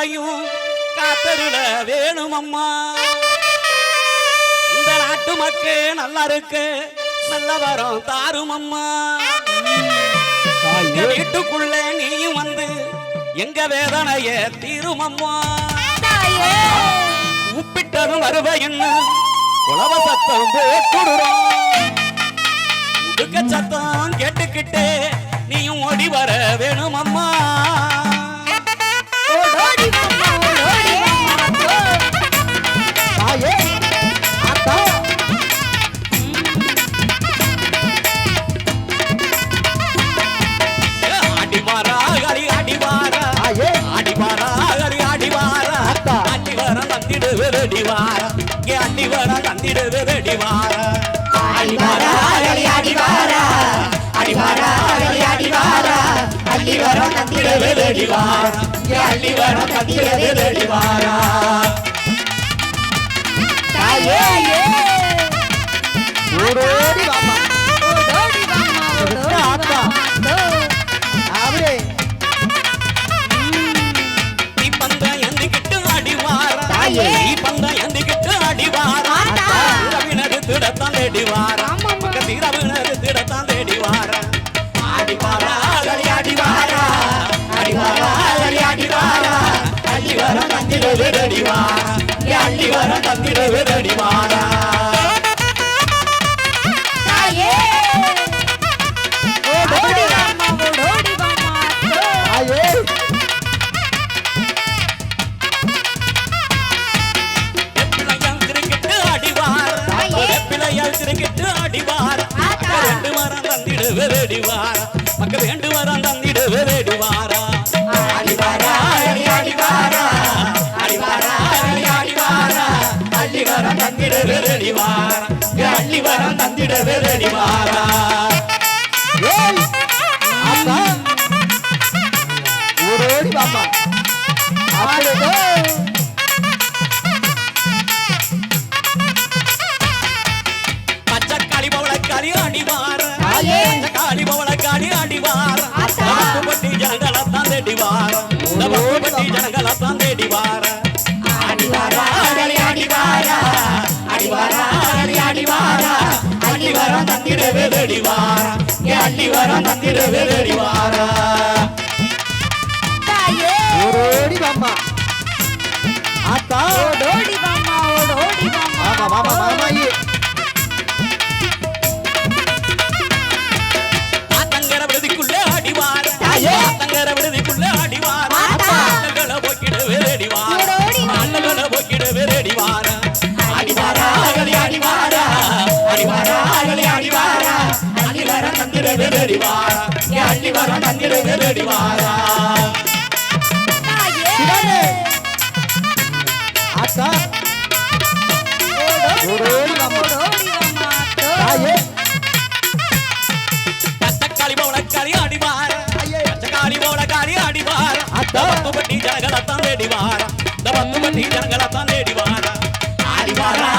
கவலையும் காத்தருள வேணும் அம்மா இந்த நாட்டு மக்கே நல்லா இருக்கு நல்ல வரம் தாரும் அம்மா எங்க வீட்டுக்குள்ள நீயும் வந்து எங்க வேதனைய தீரும் அம்மா உப்பிட்டதும் வருவ என்ன? உழவ சத்தம் போட்டுடுறோம் உடுக்க சத்தம் கேட்டுக்கிட்டே நீயும் ஓடி வர வேணும் அம்மா வெரடி வாரா இங்கே ஆடி வர தந்திடு வெரடி வாரா ஆடி வாரா. அடி வாரா ஆடி வாரா. அடி வாரா அள்ளி வர தந்திடு வெரடி வாரா இங்கே அள்ளி வர தந்திடு வெரடி வாரா தாயே ஓடோடி வாமா. அவரே வர தந்திட விரடி வாரா அள்ளி வர தந்திட விரடி வாரா தாயே வெப்பிலையாம் திருக்கிட்டு அடி விரடி வாரா ஏ அள்ளி வரம் தந்திட விரடி வாரா ஏய் ஆத்தா. ஓடோடி வாமா அப்படியே பச்சைக்காளி பவளக்காளி அடி வாரா தாயே. பச்சைக்காளி பவளக்காளி அடி வாரா ஆத்தா. பட்டி ஜனங்களத்தான் தேடி வாரா பட்டி ஜனங்களத்தான் அள்ளி வரம் தந்திட விரடி வாரா ஏ அள்ளி வரம் தந்திட விரடி வாரா ஓடோடி வாமா ஆத்தா வாமா வாமா வாமா ஐயே ஆத்தங்கர தந்திர வேறடி வார ஏ அடிவார தந்திர வேறடி வார சிவனே அடிவார ஐயே கச்சக்காளி அடிவார பட்டி இந்த பத்து பட்டி அடிவாரா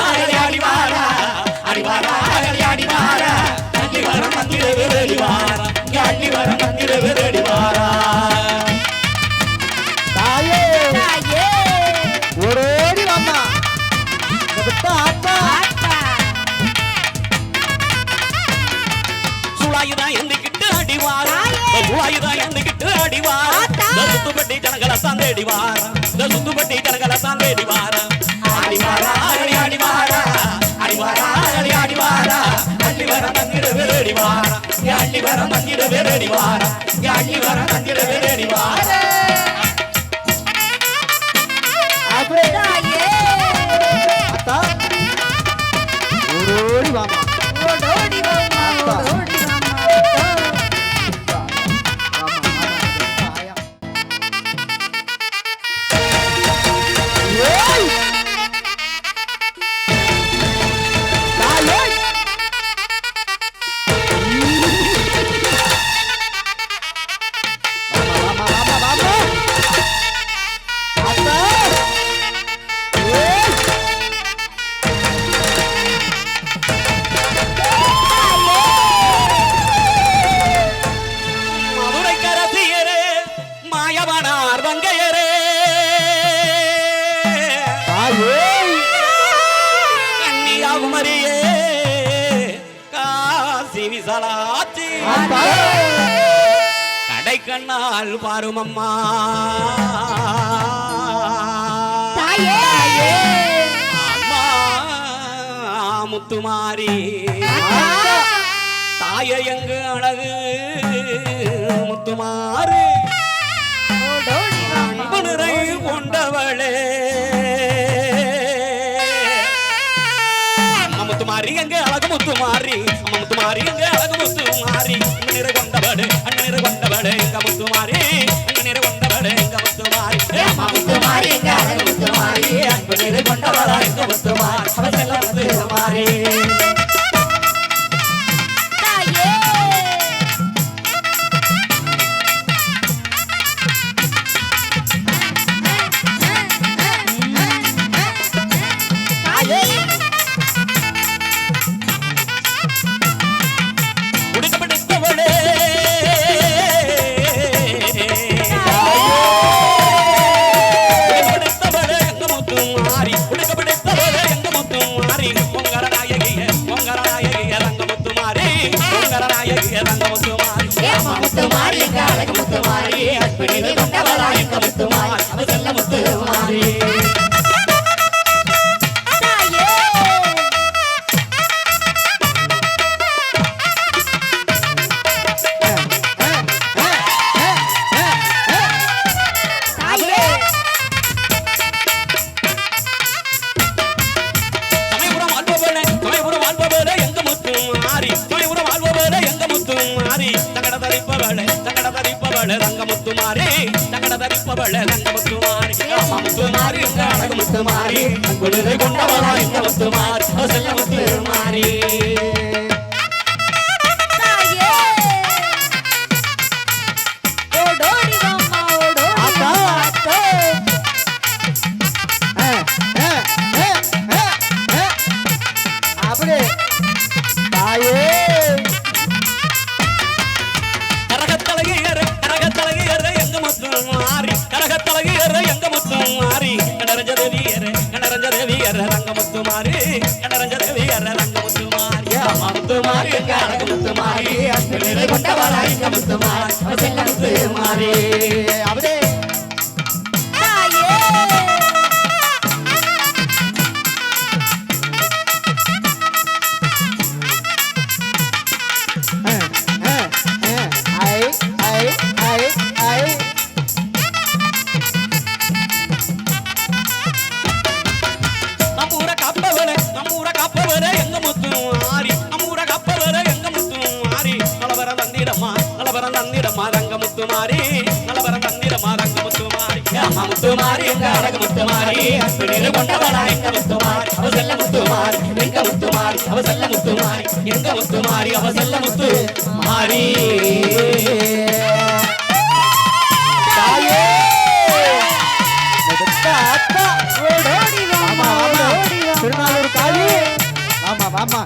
இந்த சுத்துப்பட்டி ஜனங்களத்தான் தேடி வாரா இந்த சுத்துப்பட்டி ஜனங்களத்தான் தேடி வாரா அடிவாரா அகலி அடிவாரா? அடிவாரா அகலி அடிவாரா? அள்ளி வர மந்திர வேறடி வாரா இங்க அள்ளி வர மந்திர வேறடி வாரா இங்க அள்ளி வர மந்திர வேறடி வாரா அப்படியே ஆத்தா. ஓடோடி வாமா. வாமா. வாமா ஆத்தா கடை கண்ணால் பாருமம்மா. முத்துமாரி. தாய எங்கு அழகு முத்துமாரி. எங்க அழகு முத்துமாரி அன்பு நிறை கொண்டவளே அன்பு நிறை கொண்டவளே எங்க முத்துமாரி அன்பு நிறை கொண்டவளே எங்க முத்துமாரி அன்பு வாழ்பவளே எங்க முத்து மாறி தகட தரிப்பவளே தகட தரிப்பவளே ரங்க முத்து மாறி தகட தரிப்பவளே ரங்க முத்து மாறி அம்மா முத்து மாறி எங்க அழகு முத்து மாறி அன்புநிலை கொண்டவளா முத்து மாறி மாறி தாயே! ரங்க முத்து மாறி கனரஞ்ச தேவியர் ரங்க முத்து மாறி அம்மா முத்து மாறி எங்க அழகு முத்து மாறி அன்பு கொண்டவளா எங்க முத்து மாறி அவ செல்ல முத்து முத்து மாறி நலவர தந்திடமா ரங்க முத்து மாறி அம்மா முத்து மாறி எங்க அழகு முத்து மாறி நிலை கொண்டவளா எங்க முத்து மாறி அவ செல்ல முத்து மாறி எங்க முத்து மாறி அவ செல்ல முத்து மாறி எங்க முத்து மாறி அவ செல்ல முத்து மாறி ஆமா ஆமா. திருநாளூர் காளி ஆமா ஆமா.